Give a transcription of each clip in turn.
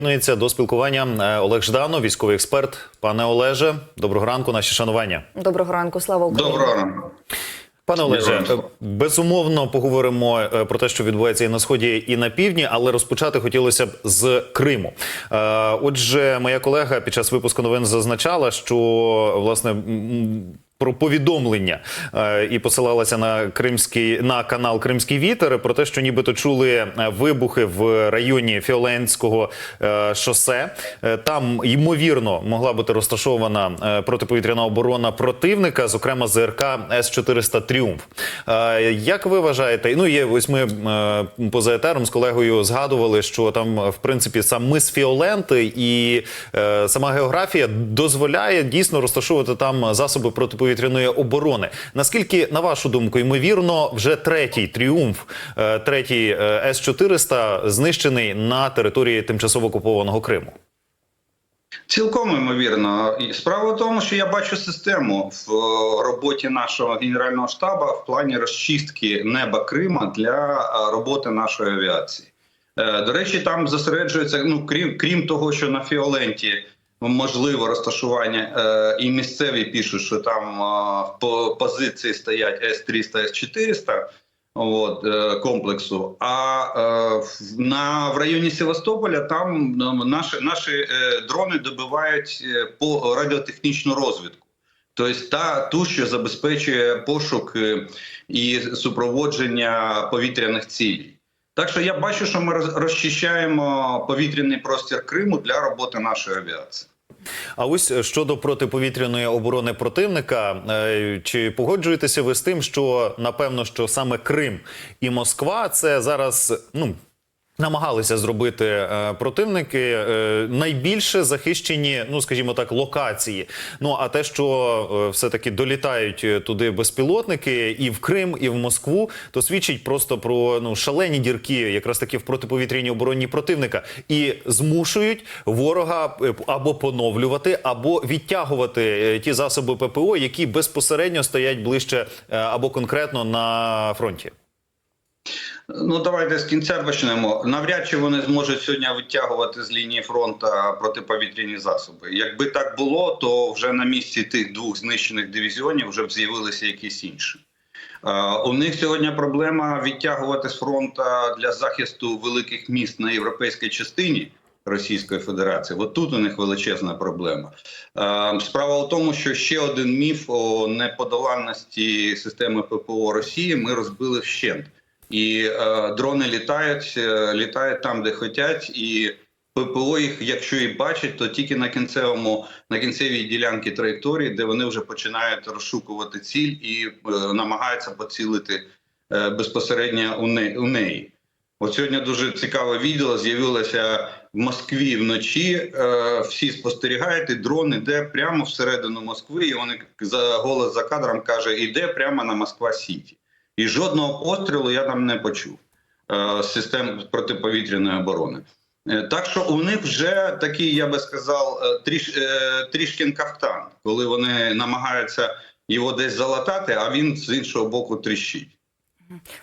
Приєднується до спілкування е, Олег Жданов, військовий експерт. Пане Олеже, доброго ранку, наші шанування. Доброго ранку, слава Україні. Доброго ранку. Пане Олеже, безумовно поговоримо е, про те, що відбувається і на сході, і на півдні, але розпочати хотілося б з Криму. Е, Отже, моя колега під час випуску новин зазначала, що власне. Про повідомлення е, і посилалася на кримський на канал Кримський вітер про те, що нібито чули е, вибухи в районі Фіоленського е, шосе. Там ймовірно могла бути розташована протиповітряна оборона противника, зокрема ЗРК С 400 Тріумф. Як ви вважаєте? Ну є ось ми поза етером з колегою згадували, що там в принципі сам мис Фіоленти і сама географія дозволяє дійсно розташовувати там засоби протиповітряної оборони. Наскільки, на вашу думку, ймовірно, вже третій тріумф, е, третій С 400 знищений на території тимчасово окупованого Криму? Цілком ймовірно. Справа в тому, що я бачу систему в е, роботі нашого генерального штабу в плані розчистки неба Крима для е, роботи нашої авіації. Е, До речі, там зосереджується, ну крім крім того, що на Фіоленті можливо розташування, е, і місцеві пишуть, що там е, по позиції стоять С-300, С-400, от, е, комплексу. А е, на в районі Севастополя там ну, наші, наші е, дрони добивають е, по радіотехнічну розвідку. Тобто та ту, що забезпечує пошук е, і супроводження повітряних цілей. Так що я бачу, що ми роз- розчищаємо повітряний простір Криму для роботи нашої авіації. А ось е, щодо протиповітряної оборони противника, е, чи погоджуєтеся ви з тим, що напевно, що саме Крим і Москва це зараз ну. Намагалися зробити е, противники е, найбільше захищені, ну скажімо так, локації. Ну а те, що е, все таки долітають туди безпілотники і в Крим, і в Москву, то свідчить просто про ну шалені дірки, якраз таки в протиповітряній обороні противника, і змушують ворога або поновлювати, або відтягувати ті засоби ППО, які безпосередньо стоять ближче або конкретно на фронті. Ну давайте з кінця почнемо. Навряд чи вони зможуть сьогодні витягувати з лінії фронту протиповітряні засоби. Якби так було, то вже на місці тих двох знищених дивізіонів вже б з'явилися якісь інші. У них сьогодні проблема відтягувати з фронту для захисту великих міст на європейській частині Російської Федерації. От тут у них величезна проблема. Справа в тому, що ще один міф о неподоланності системи ППО Росії ми розбили вщент. І е, дрони літають, е, літають там, де хочуть, і ППО їх, якщо і бачать, то тільки на кінцевому на кінцевій ділянці траєкторії, де вони вже починають розшукувати ціль і е, намагаються поцілити е, безпосередньо у, не, у неї. От сьогодні дуже цікаве відео з'явилося в Москві вночі. Е, всі спостерігають, і дрон іде прямо всередину Москви, і вони за голос за кадром каже: іде прямо на Москва Сіті. І жодного пострілу я там не почув е, з систем протиповітряної оборони. Е, Так що у них вже такий, я би сказав, е, тріш, е, трішкін кафтан, коли вони намагаються його десь залатати, а він з іншого боку тріщить.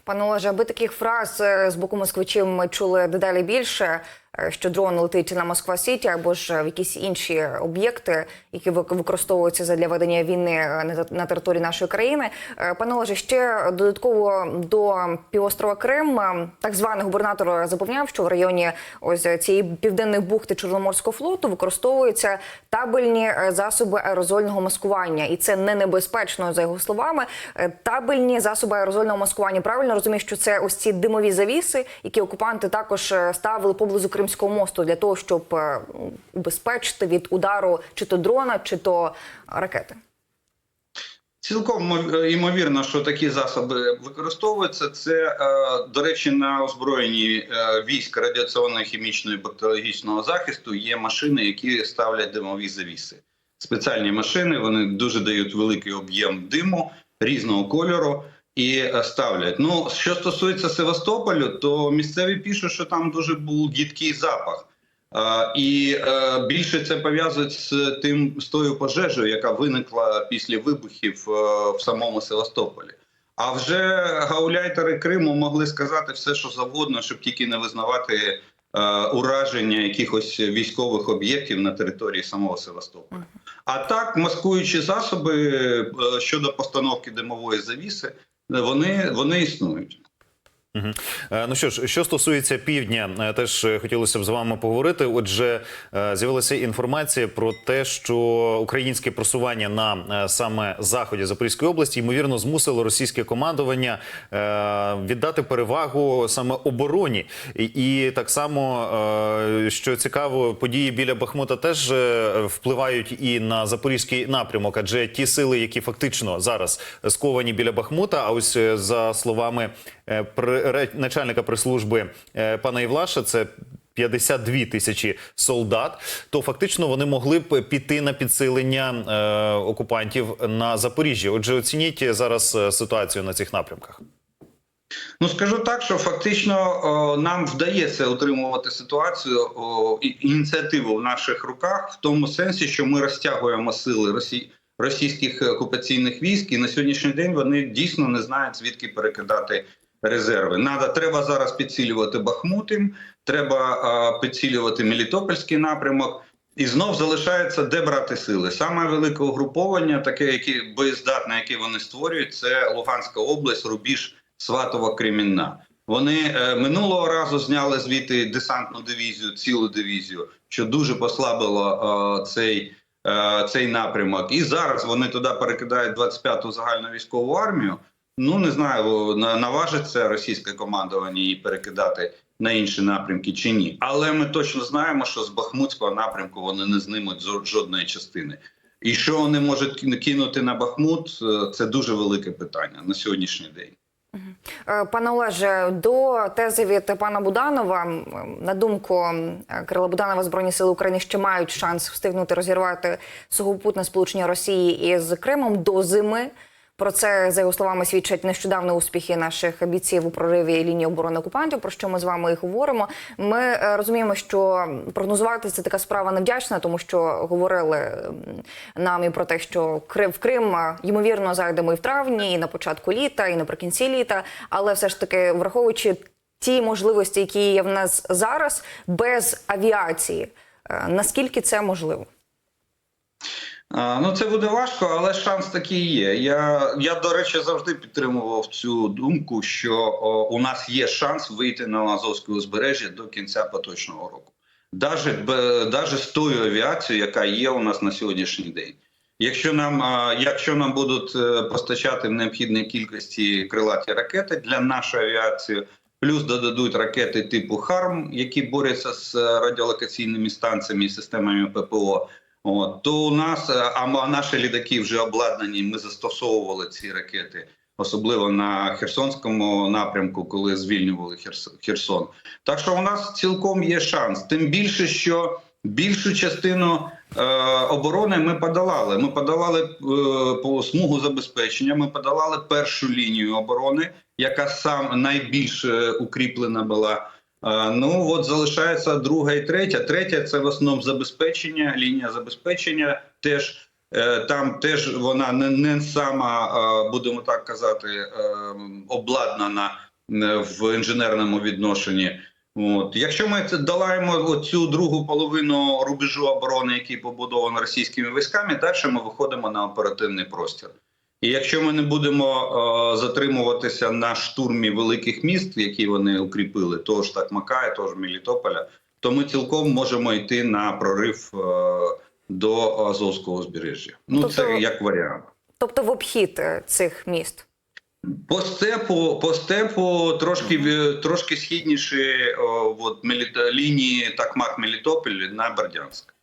Пане Олеже, аби таких фраз е, з боку москвичів ми чули дедалі більше, е, що дрон летить на Москва Сіті або ж в якісь інші об'єкти, які вик- використовуються для ведення війни е, на території нашої країни. Е, Пане Олеже, ще додатково до півострова Крим, е, так званий губернатор запевняв, що в районі ось цієї південної бухти Чорноморського флоту використовуються табельні е, засоби аерозольного маскування, і це не небезпечно за його словами. Е, Табельні засоби аерозольного маскування. Правильно розумію, що це ось ці димові завіси, які окупанти також е, ставили поблизу Кримського мосту для того, щоб е, убезпечити від удару чи то дрона, чи то ракети. Цілком мов- ймовірно, що такі засоби використовуються. Це, е, до речі, на озброєнні е, військ і бактеріологічного захисту є машини, які ставлять димові завіси. Спеціальні машини вони дуже дають великий об'єм диму різного кольору і е, ставлять. Ну що стосується Севастополю, то місцеві пишуть, що там дуже був їдкий запах. Е, І е, більше це пов'язують з тим з тою пожежею, яка виникла після вибухів е, в самому Севастополі. А вже гауляйтери Криму могли сказати все, що завгодно, щоб тільки не визнавати е, ураження якихось військових об'єктів на території самого Севастополя. А так, маскуючі засоби е, щодо постановки димової завіси, вони, вони існують. Е, Ну що ж, що стосується півдня, е, теж е, хотілося б з вами поговорити. Отже, з'явилася інформація про те, що українське просування на саме заході Запорізької області ймовірно змусило російське командування віддати перевагу саме обороні. І, так само, що цікаво, події біля Бахмута теж впливають і на запорізький напрямок, адже ті сили, які фактично зараз сковані біля Бахмута, а ось за словами начальника прес-служби е, пана Євлаша, це 52 тисячі солдат, то фактично вони могли б піти на підсилення е, окупантів на Запоріжжі. Отже, оцініть зараз е, ситуацію на цих напрямках. Ну скажу так, що фактично о, нам вдається утримувати ситуацію о, ініціативу в наших руках, в тому сенсі, що ми розтягуємо сили Росії. Російських окупаційних військ і на сьогоднішній день вони дійсно не знають звідки перекидати резерви. Надо треба зараз підсилювати Бахмутим, треба а, підсилювати Мелітопольський напрямок. І знов залишається де брати сили. Саме велике угруповання, таке, яке боєздатне, яке вони створюють, це Луганська область, рубіж Сватова Кремінна. Вони е, минулого разу зняли звідти десантну дивізію, цілу дивізію, що дуже послабило цей, е, цей напрямок. І зараз вони туди перекидають 25-ту загальну військову армію. Ну не знаю, наважиться російське командування її перекидати на інші напрямки чи ні. Але ми точно знаємо, що з Бахмутського напрямку вони не знимуть жодної частини. І що вони можуть ки- кинути на Бахмут, е, це дуже велике питання на сьогоднішній день. Е, Пане Олеже, до тези від пана Буданова, на думку м, Кирила Буданова, Збройні сили України ще мають шанс встигнути розірвати сухопутне сполучення Росії із Кримом до зими. Про це за його словами свідчать нещодавні успіхи наших бійців у прориві лінії оборони окупантів. Про що ми з вами і говоримо. Ми е, розуміємо, що прогнозувати це така справа невдячна, тому що говорили нам і про те, що Крим в Крим е, ймовірно зайдемо і в травні, і на початку літа, і наприкінці літа. Але все ж таки, враховуючи ті можливості, які є в нас зараз, без авіації, е, наскільки це можливо? Ну, це буде важко, але шанс такий є. Я, я до речі, завжди підтримував цю думку, що о, у нас є шанс вийти на Азовське узбережжя до кінця поточного року, даже з тою авіацією, яка є у нас на сьогоднішній день. Якщо нам, якщо нам будуть е, постачати в необхідній кількості крилаті ракети для нашої авіації, плюс додадуть ракети типу ХАРМ, які борються з е, радіолокаційними станціями і системами ППО. От, то у нас, е, а наші літаки вже обладнані, ми застосовували ці ракети, особливо на Херсонському напрямку, коли звільнювали Херс- Херсон. Так що у нас цілком є шанс. Тим більше, що більшу частину е, оборони ми подолали. Ми подолали е, по смугу забезпечення, ми подолали першу лінію оборони, яка сам найбільш е, укріплена була. Е, Ну от залишається друга і третя. Третя це в основному забезпечення, лінія забезпечення. Теж е, там теж вона не, не сама, е, будемо так казати, обладнана в інженерному відношенні. От якщо ми долаємо цю другу половину рубежу оборони, який побудований російськими військами, далі ми виходимо на оперативний простір. І якщо ми не будемо е, затримуватися на штурмі великих міст, які вони укріпили, того ж Такмака, того ж Мелітополя, то ми цілком можемо йти на прорив е, до Азовського узбережжя. Ну Тобто- це як варіант. Тобто в обхід е, цих міст. По степу, по степу трошки трошки східніше о, от, лінії Такмак Мелітополь на Бердянськ.